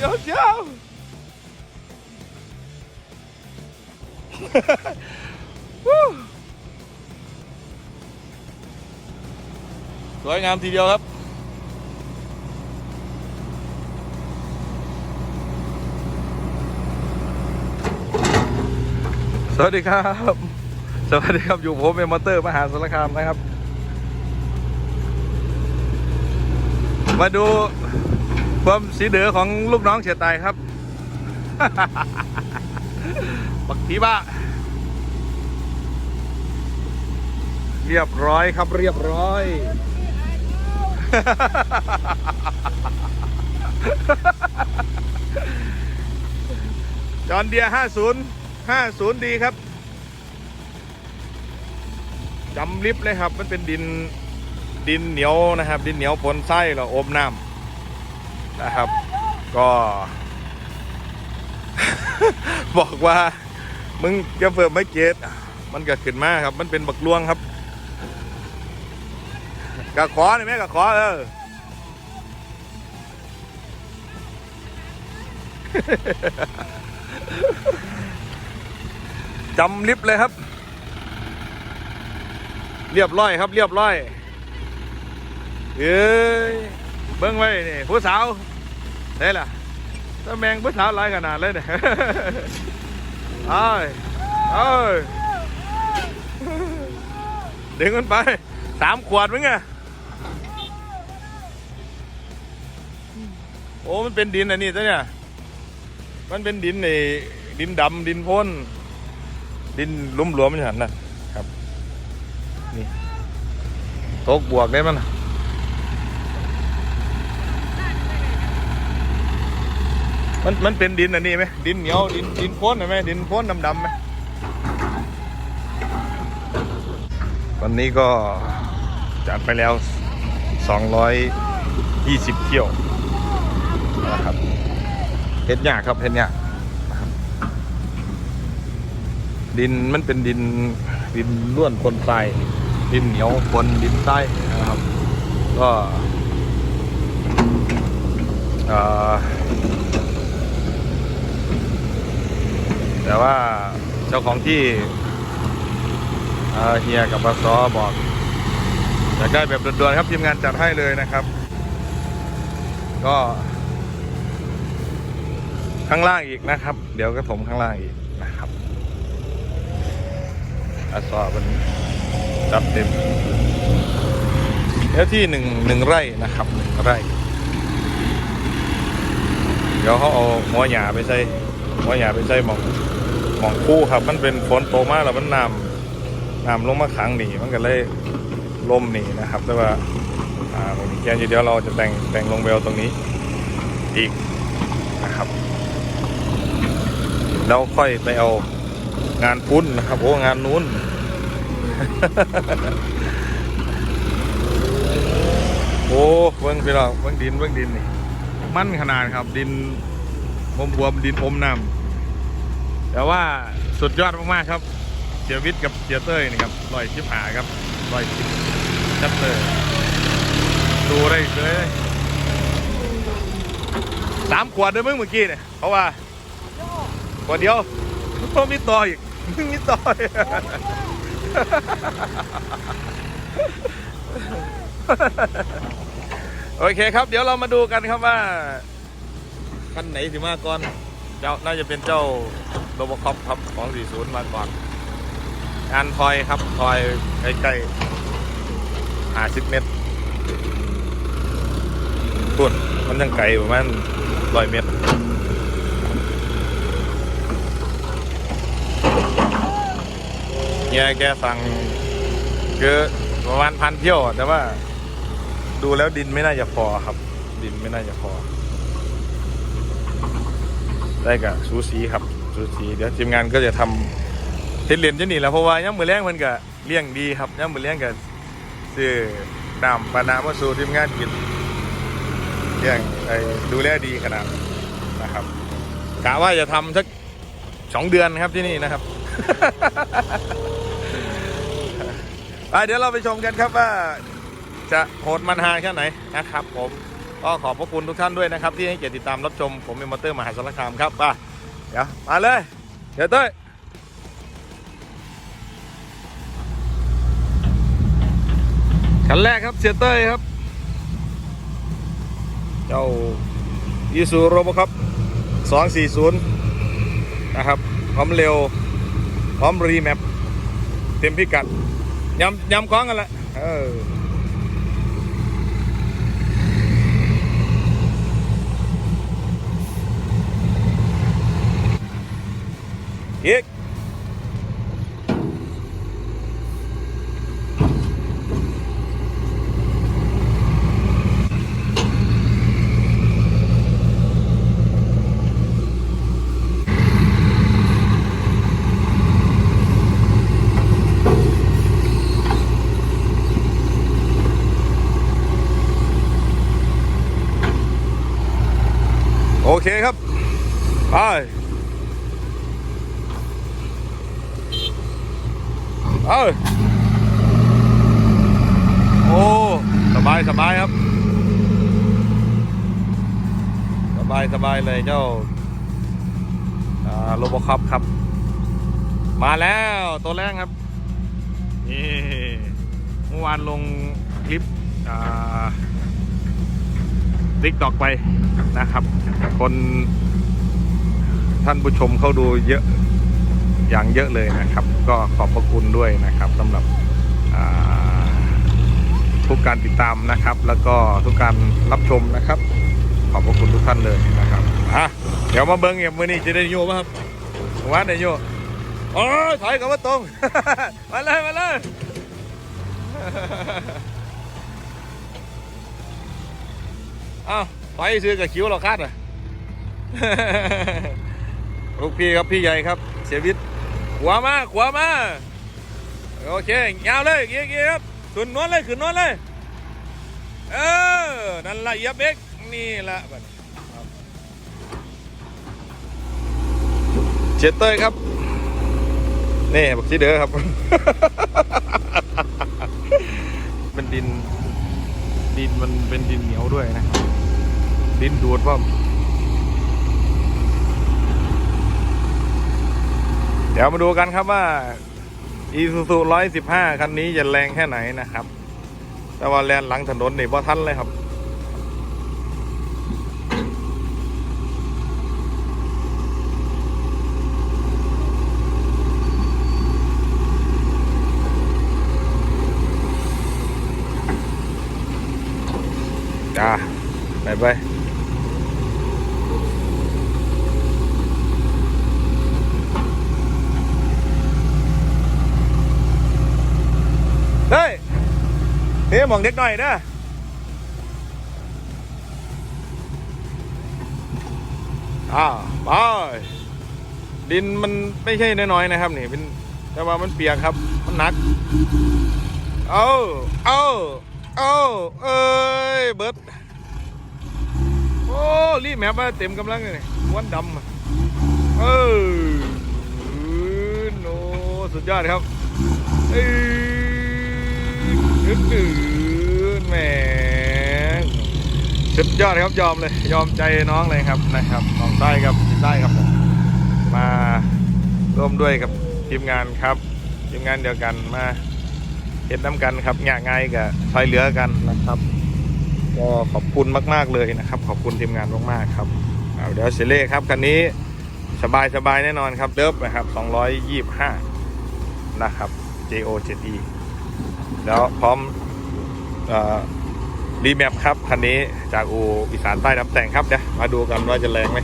เดี๋ยวเดี๋ยวสวยงามทีเดียวครับ สวัสดีครับ สวัสดีครับ อยู่ผมเป็นมอเตอร์มหาสารคามนะครับ มาดู ความสีเดือของลูกน้องเสียตายครับปักผีบ้า เรียบร้อยครับเรียบร้อย จอนเดีย50 50ดีครับจำลิฟต์เลยครับ มันเป็นดินดินเหนียวนะครับ ดินเหนียวปนไส้เราอมน้ำ นะครับ ก็ บอกว่า มึงจะเฟิร์มไม่เกตมันก็ขึ้นมาครับ มันเป็นบักลวงครับกะขอหน่อยไหมกะขอเออจำลิฟต์เลยครับ เรียบร้อยครับ เรียบร้อย เอ้ยเบิ้งไว้นี่ผู้สาว ได้ล่ะถ้าแมงผู้สาวหลายขนาดเลยเนี่ยเอ้ยเอ้ยดึงมันไปสามขวดมั้งไงโอ้มันเป็นดินอันนี้ซะเนี่ย มันเป็นดินในดินดำดินพ่นดินลุ่มหลวมๆอย่างนั้นนะครับ นี่โต๊ะบวกได้มันนะ มันมันเป็นดินอันนี้ไหมดินเหนียวดินดินพ่นไหมดินพ่นดำๆไหมวันนี้ก็จัดไปแล้ว 220 เที่ยวนะครับเห็ดยากครับเห็ดยากนะครับดินมันเป็นดินดินล้วนคนทรายดินเหนียวคนดินใต้นะครับ ก็อ่อ แต่ว่าเจ้าของที่เฮียกับปสบอกอยากได้แบบด่วนๆครับทีมงานจัดให้เลยนะครับ ก็ ข้างล่างอีกนะครับ เดี๋ยวก็ถมข้างล่างอีกนะครับอาซอเป็นจัดเต็มเนื้อที่หนึ่งหนึ่งไร่นะครับหนึ่งไร่ เดี๋ยวเขาเอาหัวหยาไปใส่หัวหยาไปใส่หมอง มองคู่ครับ มันเป็นฝนตกมากแล้วมันน้ำน้ำลงมาขังหนีมันก็เลยล่มหนีนะครับ แต่ว่าอ่าแกนอยู่เดี๋ยวเราจะแต่งแต่งลงเบลตรงนี้ อีกนะครับแล้วค่อยไปเอางานพุ้นนะครับโอ้งานนู้นโอ้เบิ้งพี่น้องเบิ้งดินเบิ้งดินนี่ มั่นขนาดครับ ดินบวมบวมๆดินอมน้ำ แต่ว่าสุดยอดมากๆครับเสียวิทย์กับเสียเต้ยนี่ครับลอยชิบหาครับลอยชิบจับเลยดูได้เลยสามขวดด้วยมึงเมื่อกี้เนี่ยเพราะว่าขวดเดียวเพราะมีต่ออีกมีต่อโอเคครับ เดี๋ยวเรามาดูกันครับว่าคันไหนถึงมาก่อน เจ้าน่าจะเป็นเจ้าโรบคอปครับของ 40 มาก่อนงานทอยครับทอยใกล้ๆหาสิบเมตรตุนมันยังไกลประมาณร้อยเมตรเนี่ยแกสั่งคือประมาณพันเที่ยว แต่ว่า ดูแล้วดินไม่น่าจะพอครับ ดินไม่น่าจะพอ ได้กับซูซีครับซูซีเดี๋ยวทีมงานก็จะทำเทเลนจะหนีแล้วเพราะว่าย่ำมือแรงมันก็เลี้ยงดีครับย่ำมือแรงก็ซื้อน้ำปลาน้ำมาสู่ทีมงานกินเลี้ยงไอ้ดูแลดีขนาดนะครับกะว่าจะทำสักสองเดือนครับที่นี่นะครับเดี๋ยวเราไปชมกันครับว่าจะโหดมันหาแค่ไหนนะครับผม ก็ขอบพระคุณทุกท่านด้วยนะครับ ที่ให้เกียรติติดตามรับชมผมเป็นมอเตอร์มหาสารคามครับป่ะเดี๋ยวมาเลย เดี๋ยวเต้ยคันแรกครับเสียเต้ยครับ เจ้ายูซูโรบครับ 240 นะครับพร้อมเร็วพร้อมรีแมปเต็มพิกัดยำยำคล้องกันละเออ อีกโอเคครับไป เอ้ยโอ้สบายสบายครับ สบายสบายเลยเจ้าโรบอคับครับ มาแล้วตัวแรกครับนี่เมื่อวานลงคลิปติ๊กตอกไปนะครับ คนท่านผู้ชมเข้าดูเยอะอย่างเยอะเลยนะครับ ก็ขอบพระคุณด้วยนะครับสำหรับทุกการติดตามนะครับ แล้วก็ทุกการรับชมนะครับ ขอบพระคุณทุกท่านเลยนะครับอะเดี๋ยวมาเบิ้งเงียบมือนี้จะได้โยป่ะครับวัดได้โยโอ้ถอยกับมาตรง มาเลยมาเลยอ้าวถอยซื้อกับคิ้วเราคาดอะลูกพี่ครับพี่ใหญ่ครับ เสียวิทย์ ขวามาขวามาโอเคยาวเลยเกี้ยเกี้ยครับขึ้นนวลเลยขึ้นนวลเลยเออนั่นละเยียบเบรกนี่ละเจ็ดเต้ยครับนี่บักชีเด้อครับ เป็นดินดินมันเป็นดินเหนียวด้วยนะ ดินดูดว่า ดี๋ยวมาดูกันครับว่า Isuzu 115คันนี้จะแรงแค่ไหนนะครับ แต่ว่าแลนหลังถนนนี่บ่ทันเลยครับจ้าไปไป เฮ้ยเฮ้ย มองเด็กหน่อยนะอ่าไปดินมันไม่ใช่น้อยๆนะครับนี่เป็นแต่ว่ามันเปียกครับ มันหนัก เอาเอาเอาเอ้ย เบิร์ดโอ้รีบแมปมาเต็มกำลังเลยวันดำอะเออโอ้สุดยอดครับเอ้ยนึกถึงแหม สุดยอดครับยอมเลยยอมใจน้องเลยครับนะครับน้องได้ครับพี่ได้ครับ มาร่วมด้วยกับทีมงานครับทีมงานเดียวกันมาเห็นน้ำกันครับงานง่ายกับไฟเหลือกันนะครับก็ขอบคุณมาก ๆเลยนะครับ ขอบคุณทีมงานมากๆครับเอาเดี๋ยวเสเล่ครับคันนี้สบายสบายแน่นอนครับเดิฟนะครับ225 นะครับ JO7E แล้วพร้อม รีแมปครับคันนี้จากอูอีสานใต้น้ำแต่งครับเดี๋ยวมาดูกันว่าจะแรงไหม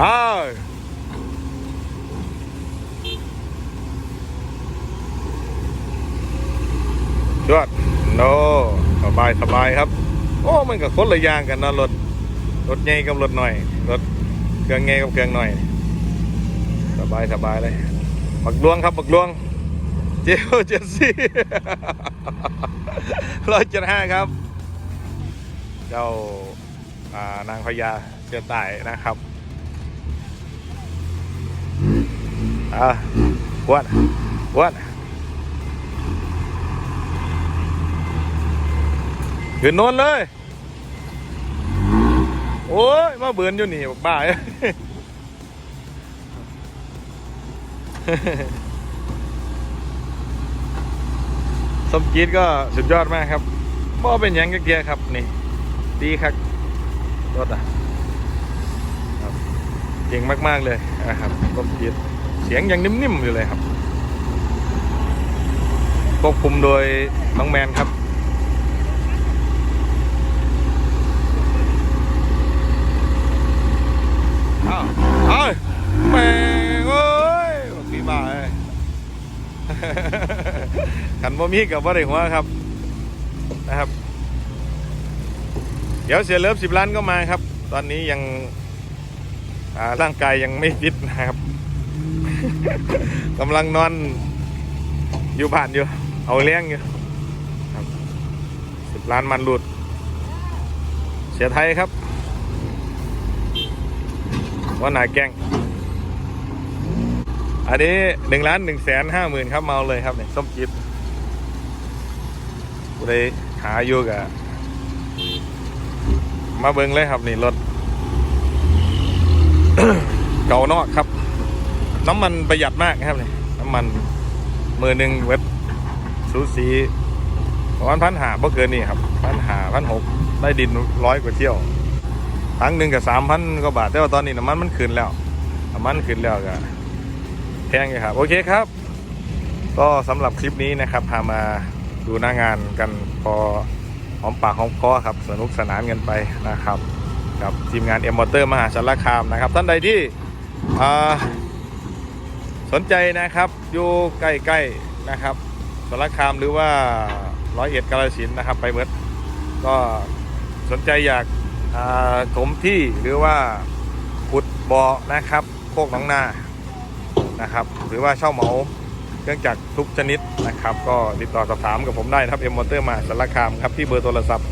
อ้าวยอดโนสบายสบายครับ โอ้มันกับคนละอย่างกันนะรถรถใหญ่กับรถหน่อยรถเครื่องใหญ่กับเครื่องหน่อย สบายสบายเลยบักลวงครับบักลวงเจลเจดซี่ร้อยเจ็ดห้าครับ เจ้าานางพญาเสียตายนะครับอะวัดวัดขึ้นโน้นเลย โอ้ย มาเบือนอยู่นี่บอกบ้าเอ้ยสมจีดก็สุดยอดมากครับบ่เป็นยังกเกียครับ นี่ ดีครับรถอะเก่งมากๆเลยนะครับสมจีดเสียงยังนิ่มๆอยู่เลยครับควบคุมโดยน้องแมนครับ อ้าวเอ้ยแม่งเอ้ยบอกพี่บ้าเอ้ย ขันบ่มีกับว่าได้หัวครับนะครับ เดี๋ยวเสียเลิฟสิบล้านก็มาครับ ตอนนี้ยังร่างกายยังไม่ฟิตนะครับกำลังนอนอยู่บ้านอยู่ เอาเลี้ยงอยู่สิบล้านมันหลุด เสียไทยครับว่าหนาแกงอันนี้หนึ่งล้านหนึ่งแสนห้าหมื่นครับเมาเลยครับเนี่ยส้มจิบ กูได้หาอยู่กับมาเบิ้งเลยครับนี่รถ เก่านอกครับ น้ำมันประหยัดมากครับนี่น้ำมันมือหนึ่งเว็บสูสีประมาณพันหาเ่เกินนี่ครับพันหาพันหกได้ดินร้อยกว่าเที่ยวทั้งหนึ่งกับสามพันกว่าบาท แต่ว่าตอนนี้น้ำมันมันขึ้นแล้วน้ำมันขึ้นแล้วก็แพงอยู่ครับ โอเคครับ ก็สำหรับคลิปนี้นะครับพามา ดูหน้างานกันพอหอมปากหอมคอครับสนุกสนานกันไปนะครับกับทีมงานเอ็มมอเตอร์มหาสารคามนะครับ ท่านใดที่สนใจนะครับอยู่ใกล้ๆนะครับสารคามหรือว่าร้อยเอ็ดกาฬสินนะครับ ไปเบิดก็สนใจอยากถมที่หรือว่าขุดบ่อนะครับโคกหนองนานะครับ หรือว่าเช่าเหมา เครื่องจักรทุกชนิดนะครับ ก็ติดต่อสอบถามกับผมได้นะครับเอ็มมอเตอร์มาสารคามครับที่เบอร์โทรศัพท์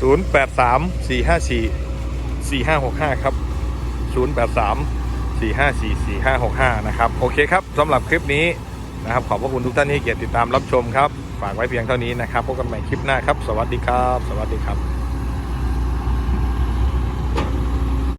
083 454 4565 ครับ 083 454 4565 นะครับ โอเคครับสำหรับคลิปนี้นะครับ ขอบพระคุณทุกท่านที่เกียรติติดตามรับชมครับ ฝากไว้เพียงเท่านี้นะครับพบกันใหม่คลิปหน้าครับ สวัสดีครับ สวัสดีครับ